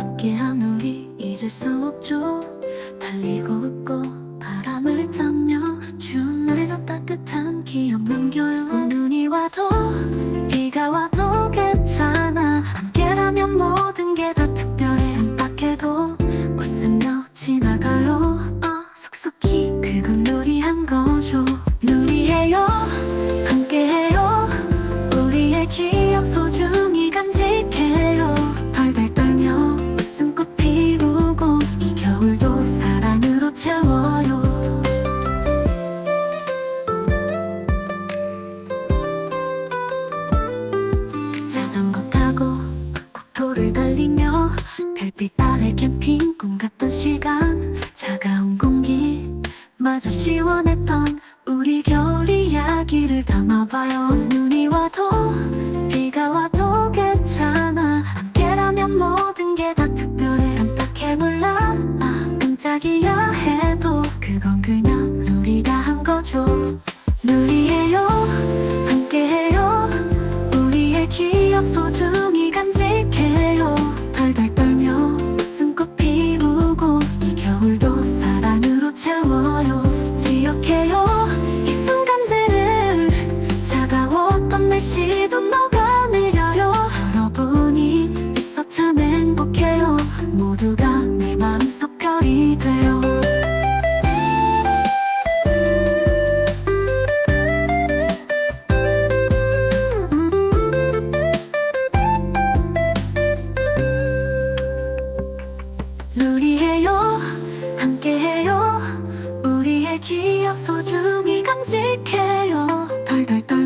함께한 우리 잊을 수 없죠. 달리고 웃고 바람을 타며 추운 날도 따뜻한 기억 남겨요 눈이 와도 비가 와도 괜찮아. 함께라면 모든 게 다 채워요. 자전거 타고 국토를 달리며 별빛 아래 캠핑 꿈 같던 시간. 차가운 공기 마저 시원했던 우리 겨울 이야기를 담아봐요 아, 깜짝이야 해도 그건 그냥 우리가 한 거죠 누리해요. 함께해요. 우리의 기억 소중히 간직해요. 덜덜 떨